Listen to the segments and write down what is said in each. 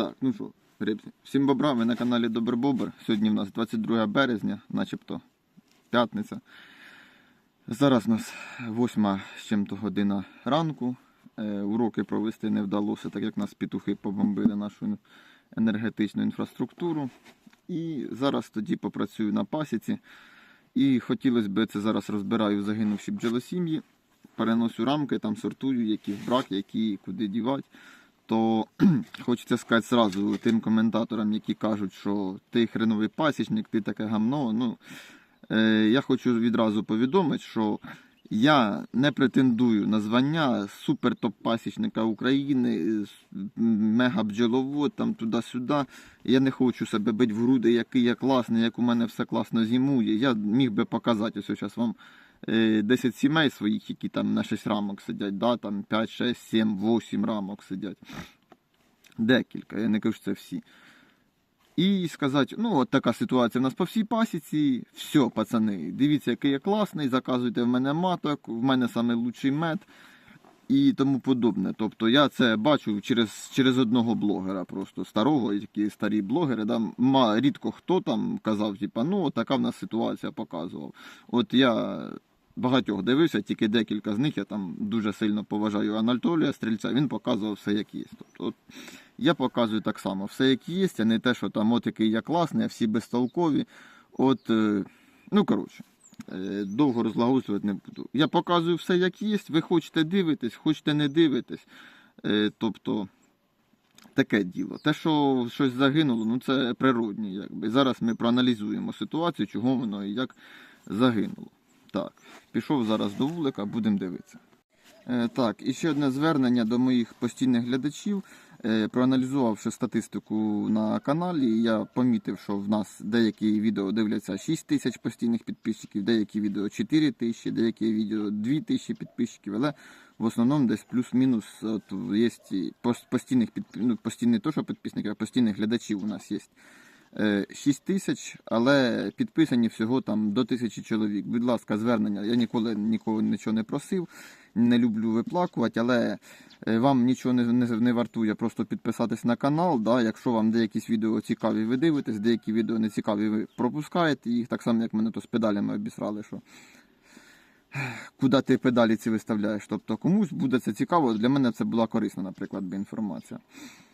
Так, ну що, рибці. Всім бобра, ви на каналі Добр Бобр. Сьогодні в нас 22 березня, начебто п'ятниця. Зараз у нас 8 з чим-то година ранку. Е, уроки провести не вдалося, так як нас петухи побомбили нашу енергетичну інфраструктуру. І зараз тоді попрацюю на пасіці. І хотілося б це зараз розбираю загинувші бджолосім'ї, переносю рамки, там сортую, які в брак, які куди дівати. То хочеться сказати зразу тим коментаторам, які кажуть, що ти хреновий пасічник, ти таке гамно. Ну, е, я хочу відразу повідомити, що я не претендую на звання супер топ-пасічника України, мега бджоловод, там туди-сюди. Я не хочу себе бити в груди, який я класний, як у мене все класно зимує. Я міг би показати ось зараз вам 10 сімей своїх, які там на 6 рамок сидять, да, там 5, 6, 7, 8 рамок сидять. Декілька, я не кажу, що це всі. І сказати, ну от така ситуація в нас по всій пасіці. Все, пацани, дивіться, який я класний, заказуйте в мене маток, в мене найкращий мед і тому подобне. Тобто я це бачу через через одного блогера, просто старого, які старі блогери. Да, рідко хто там казав, типа, ну така в нас ситуація показував. От я багатьох дивився, тільки декілька з них я там дуже сильно поважаю Анатолія Стрільця, він показував все як є. Тобто, от, я показую так само, все як є, а не те, що там от який я класний, а всі безтолкові. От, е, ну коротше, е, довго розлагоджувати не буду. Я показую все як є, ви хочете дивитесь, хочете не дивитесь. Е, тобто, таке діло. Те, що щось загинуло, ну це природні. Якби. Зараз ми проаналізуємо ситуацію, чого воно і як загинуло. Так, пішов зараз до вулика, будемо дивитися. Е, Так, і ще одне звернення до моїх постійних глядачів. Е, Проаналізувавши статистику на каналі, я помітив, що в нас деякі відео дивляться 6 тисяч постійних підписчиків, деякі відео 4 тисячі, деякі відео 2 тисячі підписчиків, але в основному десь плюс-мінус є постійних ну, постійні не то, що підписників, а постійних глядачів у нас є. 6 тисяч, але підписані всього там до тисячі чоловік. Будь ласка, звернення. Я ніколи нікого нічого не просив, не люблю виплакувати, але е, вам нічого не, не, не вартує просто підписатись на канал. Да? Якщо вам деякі відео цікаві, ви дивитесь, деякі відео не цікаві, ви пропускаєте їх, так само як мене то з педалями обісрали. що Куди ти педалі ці виставляєш? Тобто комусь буде це цікаво. Для мене це була корисна, наприклад, інформація.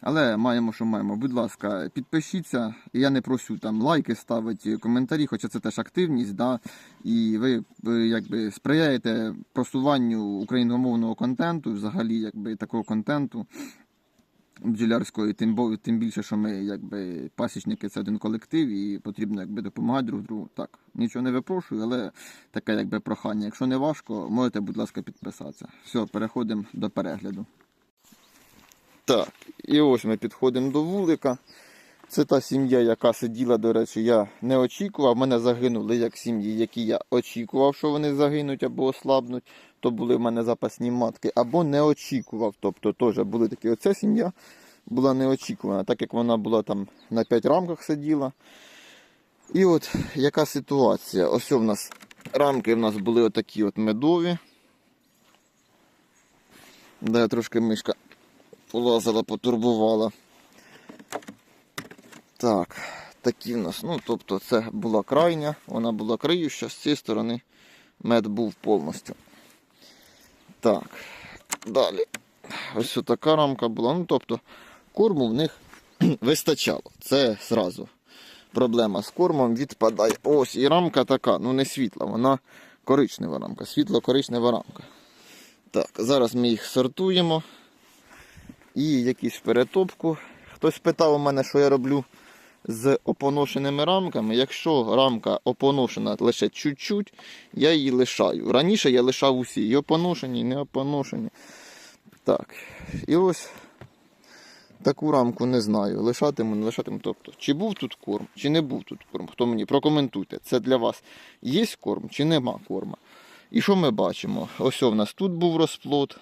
Але маємо, що маємо. Будь ласка, підпишіться. Я не прошу там лайки ставити, коментарі, хоча це теж активність, да? і ви, якби сприяєте просуванню україномовного контенту, взагалі якби такого контенту бджолярської, тим, тим більше, що ми якби пасічники це один колектив і потрібно якби допомагати друг другу. Так, нічого не випрошую, але таке якби прохання. Якщо не важко, можете, будь ласка, підписатися. Все, переходимо до перегляду. Так, і ось ми підходимо до вулика. Це та сім'я, яка сиділа, до речі, я не очікував. Мене загинули як сім'ї, які я очікував, що вони загинуть або ослабнуть. То були в мене запасні матки, або не очікував. Тобто теж були такі. Оця сім'я була неочікувана, так як вона була там на 5 рамках сиділа. І от яка ситуація? Ось у нас рамки в нас були отакі от медові. Де трошки мишка полазила, потурбувала. Так, такі в нас. Ну, тобто це була крайня, вона була криюща, з цієї сторони мед був повністю. Так, далі. Ось така рамка була. Ну, тобто, корму в них вистачало. Це зразу. Проблема з кормом відпадає. Ось і рамка така, ну не світла, вона коричнева рамка, світло-коричнева рамка. Так, зараз ми їх сортуємо. І якісь перетопку. Хтось питав у мене, що я роблю з опоношеними рамками. Якщо рамка опоношена лише чуть-чуть, я її лишаю. Раніше я лишав усі, і опоношені, і не опоношені. Так. І ось таку рамку не знаю. Лишатиму, не лишатиму. Тобто, чи був тут корм, чи не був тут корм. Хто мені прокоментуйте. Це для вас є корм чи нема корма. І що ми бачимо? Ось у нас тут був розплод.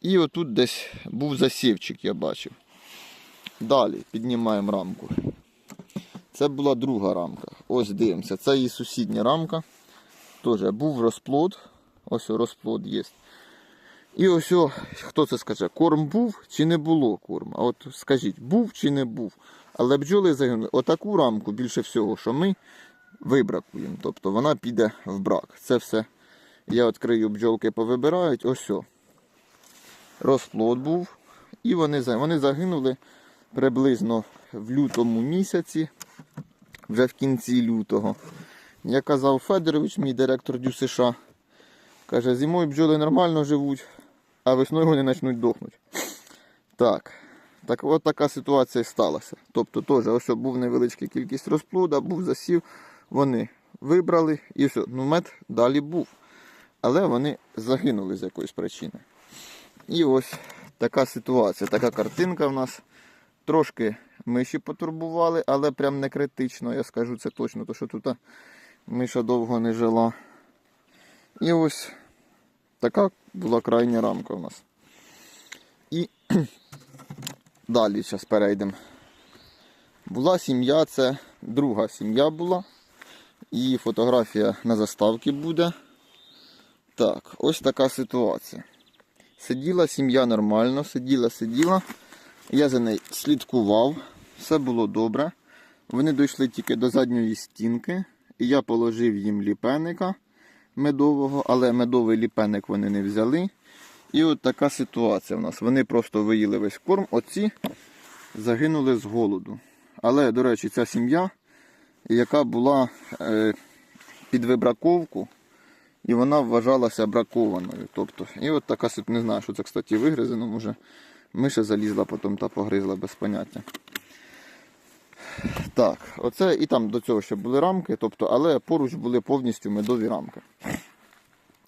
І отут десь був засівчик, я бачив. Далі піднімаємо рамку. Це була друга рамка. Ось дивимося. Це її сусідня рамка. Теж був розплод. Ось розплод є. І ось, хто це скаже, корм був чи не було корму? А от скажіть, був чи не був? Але бджоли загинули. Отаку рамку більше всього, що ми вибракуємо. Тобто вона піде в брак. Це все. Я відкрию бджолки повибирають. Ось. о. Розплод був. І вони, вони загинули приблизно в лютому місяці, вже в кінці лютого. Я казав Федорович, мій директор Дю США, каже, зимою бджоли нормально живуть, а весною вони почнуть дохнути. Так. Так от така ситуація і сталася. Тобто теж ось був невеличка кількість розплода, був засів, вони вибрали і все. Ну, мед далі був. Але вони загинули з якоїсь причини. І ось така ситуація, така картинка в нас. Трошки миші потурбували, але прям не критично, я скажу це точно, тому що тут миша довго не жила. І ось така була крайня рамка у нас. І далі зараз перейдемо. Була сім'я, це друга сім'я була. І фотографія на заставці буде. Так, ось така ситуація. Сиділа сім'я нормально, сиділа, сиділа. Я за нею слідкував, все було добре. Вони дійшли тільки до задньої стінки, і я положив їм ліпеника медового, але медовий ліпеник вони не взяли. І от така ситуація в нас. Вони просто виїли весь корм, оці загинули з голоду. Але, до речі, ця сім'я, яка була е, під вибраковку, і вона вважалася бракованою. Тобто, і от така не знаю, що це, кстати, вигризено, може. Миша залізла потім та погризла без поняття. Так, оце і там до цього ще були рамки, тобто, але поруч були повністю медові рамки.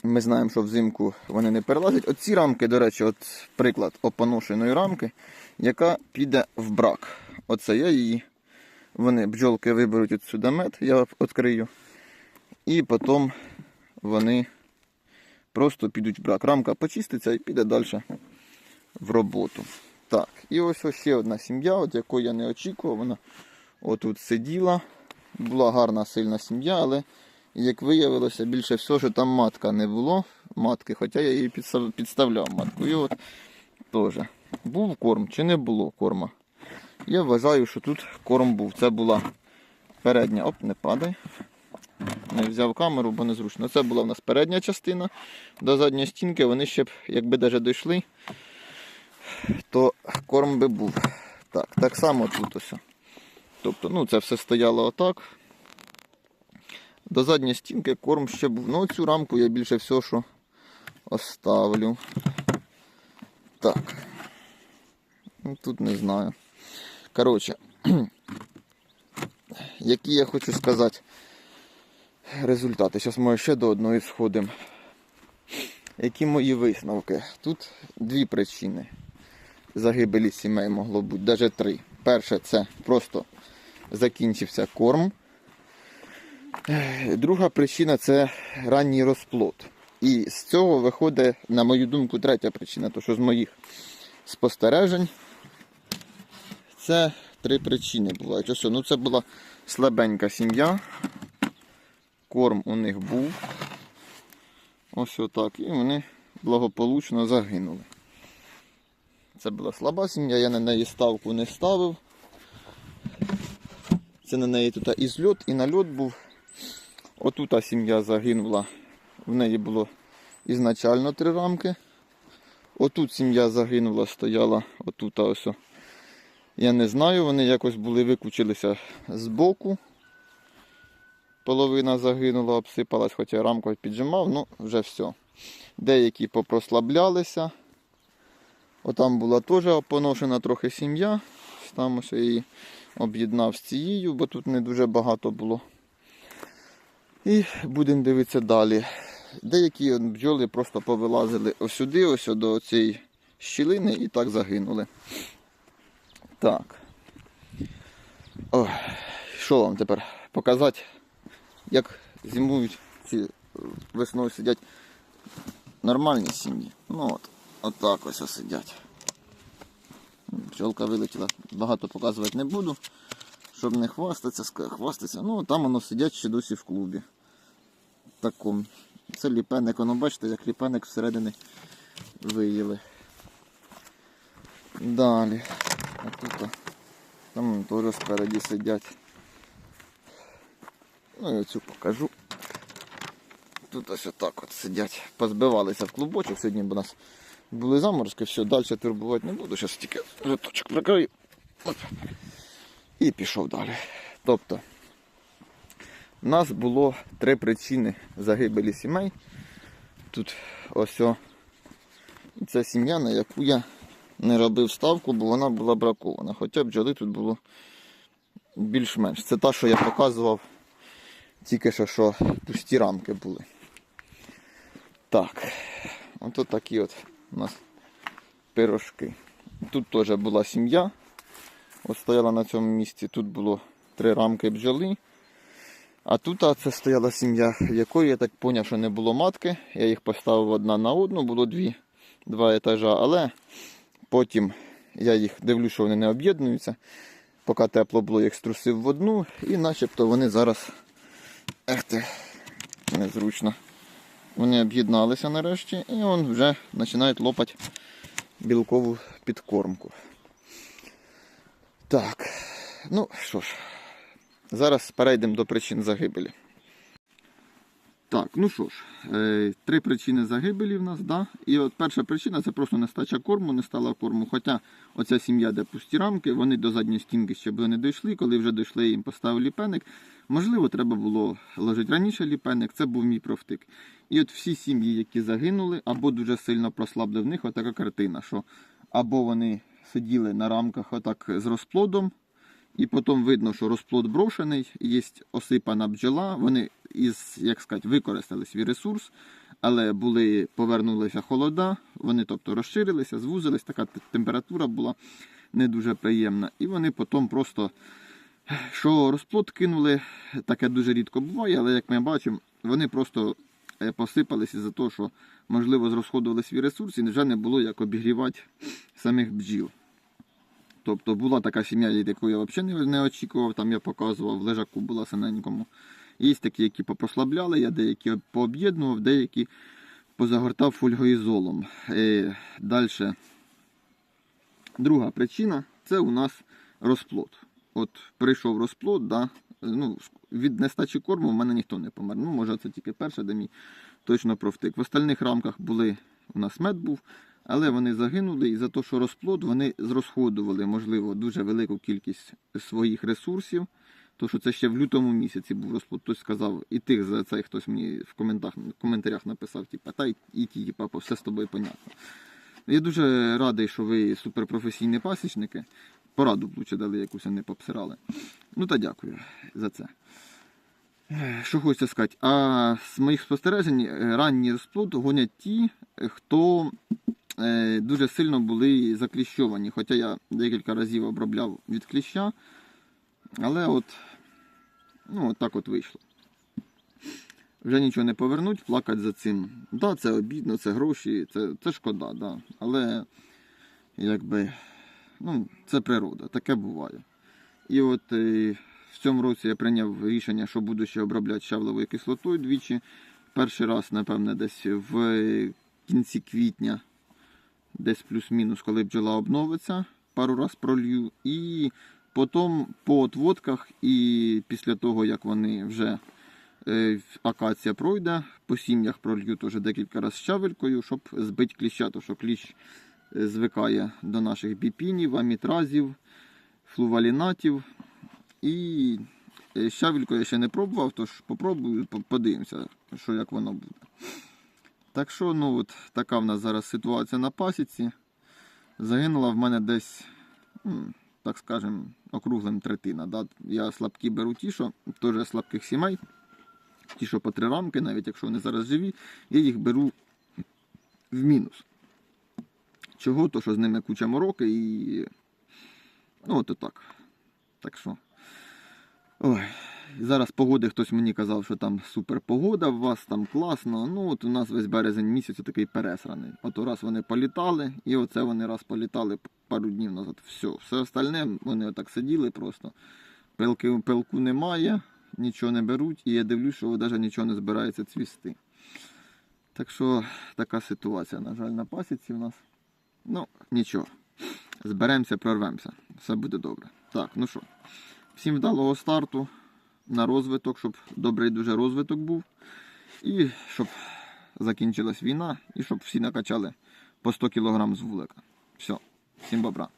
Ми знаємо, що взимку вони не перелазять. Оці рамки, до речі, от приклад опоношеної рамки, яка піде в брак. Оце я її. Вони бджолки виберуть отсюди мед, я відкрию. І потім вони просто підуть в брак. Рамка почиститься і піде далі в роботу. Так, і ось ось ще одна сім'я, от якої я не очікував. Вона отут сиділа. Була гарна сильна сім'я, але як виявилося, більше всього, що там матка не було матки, хоча я її підставляв матку. І от теж був корм чи не було корма. Я вважаю, що тут корм був. Це була передня. Оп, не падай. Не взяв камеру, бо незручно. Це була в нас передня частина до задньої стінки. Вони ще б, якби навіть дійшли, то корм би був. Так, так само тут ось. Тобто, ну, це все стояло отак. До задньої стінки корм ще був. Ну, цю рамку я більше всього, що оставлю. Так. Ну, тут не знаю. Коротше, які я хочу сказати результати. Зараз ми ще до одної сходимо. Які мої висновки? Тут дві причини загибелі сімей могло бути, навіть три. Перше, це просто закінчився корм. Друга причина це ранній розплод. І з цього виходить, на мою думку, третя причина, то що з моїх спостережень це три причини. Ось, ну це була слабенька сім'я. Корм у них був. Ось отак. І вони благополучно загинули. Це була слаба сім'я, я на неї ставку не ставив. Це на неї тут і зльот, і нальот був. Отута сім'я загинула. В неї було ізначально три рамки. Отут сім'я загинула, стояла отут ось. Я не знаю, вони якось були викучилися з боку. Половина загинула, обсипалась, хоча рамку піджимав, ну вже все. Деякі попрослаблялися. Отам була теж поношена трохи сім'я. Там ось її об'єднав з цією, бо тут не дуже багато було. І будемо дивитися далі. Деякі бджоли просто повилазили ось сюди, ось до цієї щілини і так загинули. Так. Ой, що вам тепер показати, як зимують ці е, весною сидять нормальні сім'ї. Ну от, от ось сидять. Пчолка вилетіла, багато показувати не буду, щоб не хвастатися, хвастатися. Ну, там воно сидять ще досі в клубі. Такому. Це ліпеник, воно бачите, як ліпеник всередині виїли. Далі. А тут там теж спереді сидять. Ну і оцю покажу. Тут ось отак от сидять. Позбивалися в клубочок. Сьогодні у нас були заморозки, все, далі турбувати не буду. Зараз тільки лоточок прикрию. І пішов далі. Тобто, у нас було три причини загибелі сімей. Тут ось о. Це сім'я, на яку я не робив ставку, бо вона була бракована. Хоча бджоли тут було більш-менш. Це та, що я показував тільки що, що пусті рамки були. Так, ото такі от у нас пирожки. Тут теж була сім'я. От стояла на цьому місці. Тут було три рамки бджоли. А тут а, це стояла сім'я, якої я так зрозумів, що не було матки. Я їх поставив одна на одну, було дві, два етажа, але потім я їх дивлюсь, що вони не об'єднуються. Поки тепло було, я їх струсив в одну, і начебто вони зараз ех ти, незручно. Вони об'єдналися нарешті і он вже починають лопати білкову підкормку. Так, ну що ж, зараз перейдемо до причин загибелі. Так, ну що ж, е, три причини загибелі в нас, да? І от перша причина це просто нестача корму, не стало корму. Хоча оця сім'я, де пусті рамки, вони до задньої стінки ще були не дійшли. Коли вже дійшли, їм поставили ліпеник. Можливо, треба було ложити раніше ліпеник, це був мій провтик. І от всі сім'ї, які загинули, або дуже сильно прослабли в них отака картина, що або вони сиділи на рамках отак з розплодом, і потім видно, що розплод брошений, є осипана бджола. Вони із, як сказати, використали свій ресурс, але були, повернулися холода, вони тобто розширилися, звузились, така температура була не дуже приємна. І вони потім просто, що розплод кинули, таке дуже рідко буває, але як ми бачимо, вони просто е, посипалися за те, що, можливо, зрозходували свій ресурс і вже не було як обігрівати самих бджіл. Тобто була така сім'я, яку я взагалі не- очікував, там я показував, в лежаку була синенькому. Є такі, які попрослабляли, я деякі пооб'єднував, деякі позагортав фольгоізолом. Е, Далі. Друга причина це у нас розплод. От прийшов розплод, да, ну, від нестачі корму в мене ніхто не помер. Ну, може, це тільки перше, де мій точно провтик. В остальних рамках були, у нас мед був, але вони загинули і за те, що розплод, вони зрозходували, можливо, дуже велику кількість своїх ресурсів. То, що це ще в лютому місяці був розплод, хтось сказав, і тих за це хтось мені в коментах, в коментарях написав, типа, та й і ті, типа, все з тобою понятно. Я дуже радий, що ви суперпрофесійні пасічники. Пораду б лучше дали якусь, а не попсирали. Ну та дякую за це. Що хочеться сказати, а з моїх спостережень е, ранній розплод гонять ті, хто е, дуже сильно були закліщовані. Хоча я декілька разів обробляв від кліща, але от, ну, от так от вийшло. Вже нічого не повернуть, плакати за цим. Так, да, це обідно, це гроші, це, це шкода, да. але якби, ну, це природа, таке буває. І от е, в цьому році я прийняв рішення, що буду ще обробляти щавловою кислотою двічі. Перший раз, напевне, десь в е, кінці квітня, десь плюс-мінус, коли бджола обновиться, пару раз пролью. І потім по отводках, і після того, як вони вже е, акація пройде, по сім'ях пролью теж декілька разів щавелькою, щоб збити кліща, тому що кліщ звикає до наших біпінів, амітразів, флувалінатів. І е, щавельку я ще не пробував, тож попробую, подивимося, що як воно буде. Так що, ну от така в нас зараз ситуація на пасіці. Загинула в мене десь, так скажем, округлим третина. Да? Я слабкі беру ті, що теж слабких сімей. Ті, що по три рамки, навіть якщо вони зараз живі, я їх беру в мінус. Чого? То що з ними куча мороки і. Ну, от так. Так що. Ой, зараз погоди хтось мені казав, що там супер погода у вас, там класно. Ну от у нас весь березень місяць такий пересраний. От раз вони політали, і оце вони раз політали пару днів назад. Все, все остальне вони отак сиділи просто. Пилки, пилку немає, нічого не беруть, і я дивлюсь, що навіть нічого не збирається цвісти. Так що така ситуація, на жаль, на пасіці в нас. Ну, нічого. Зберемося, прорвемося. Все буде добре. Так, ну що, всім вдалого старту на розвиток, щоб добрий дуже розвиток був. І щоб закінчилась війна, і щоб всі накачали по 100 кг з вулика. Все, всім бобра.